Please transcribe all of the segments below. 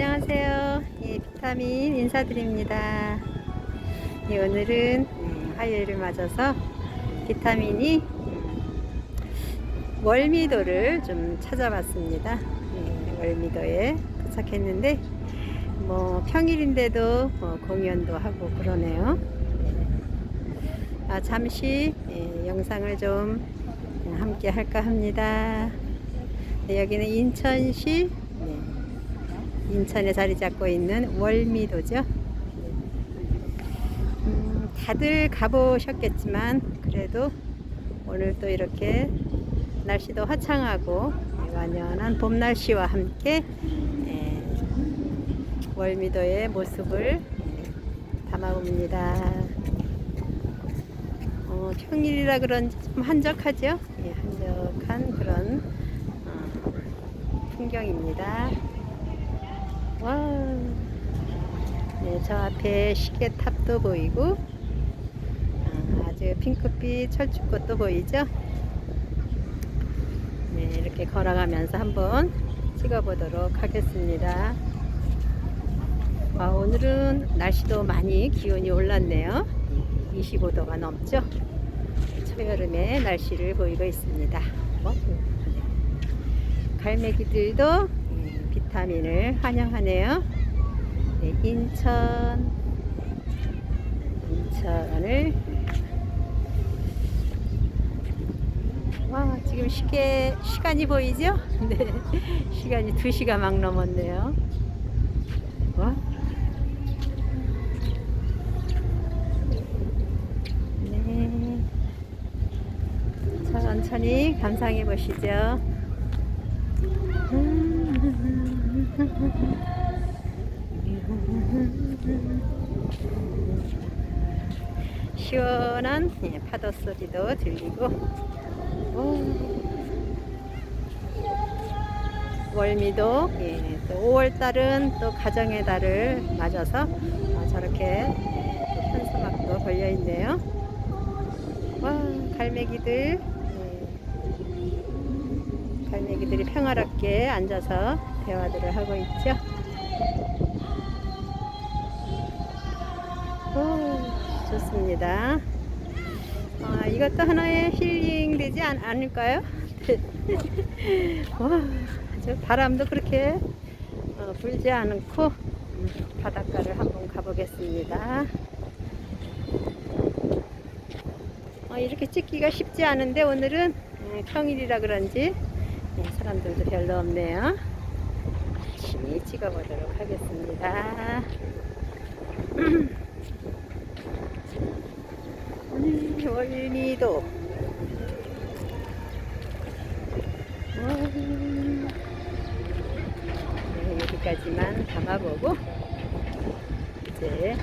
안녕하세요. 예, 비타민 인사드립니다. 예, 오늘은 음, 화요일을 맞아서 비타민이 음, 월미도를 좀 찾아봤습니다. 예, 월미도에 도착했는데 뭐 평일인데도 뭐 공연도 하고 그러네요. 예. 아, 잠시 예, 영상을 좀 함께 할까 합니다. 네, 여기는 인천시 네, 인천에 자리 잡고 있는 월미도죠. 음, 다들 가보셨겠지만 그래도 오늘 또 이렇게 날씨도 화창하고 네, 완연한 봄 날씨와 함께 예, 월미도의 모습을 예, 담아봅니다. 어, 평일이라 그런지 좀 한적하죠? 예, 한적한 그런 어, 풍경입니다. 와, 네, 저 앞에 시계탑도 보이고 아, 아주 핑크빛 철쭉꽃도 보이죠? 네, 이렇게 걸어가면서 한번 찍어보도록 하겠습니다. 아, 오늘은 날씨도 많이 기온이 올랐네요. 25도가 넘죠? 초여름의 날씨를 보이고 있습니다. 어? 갈매기들도 음, 비타민을 환영하네요. 네, 인천, 인천을 와 지금 시계 시간이 보이죠? 네, 시간이 2 시가 막 넘었네요. 와. 네. 천천히 감상해 보시죠. 시원한 예, 파도 소리도 들리고 오. 월미도 예, 또 5월달은 또 가정의 달을 맞아서 아, 저렇게 예, 또 현수막도 걸려 있네요. 와 갈매기들 예, 갈매기들이 평화롭게 앉아서 대화들을 하고 있죠. 오, 좋습니다. 아, 이것도 하나의 힐링 되지 않, 않을까요? 와, 저 바람도 그렇게 어, 불지 않고 음, 바닷가를 한번 가보겠습니다. 어, 이렇게 찍기가 쉽지 않은데 오늘은 음, 평일이라 그런지 네, 사람들도 별로 없네요. 열심히 찍어보도록 하겠습니다. 음, 월미도 음, 네, 여기까지만 담아보고 이제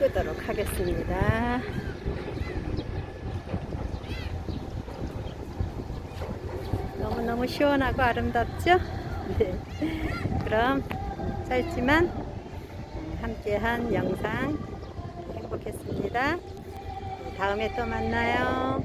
끄도록 하겠습니다. 너무 너무 시원하고 아름답죠? 네. 그럼 짧지만 함께한 영상 행복했습니다. 다음에 또 만나요.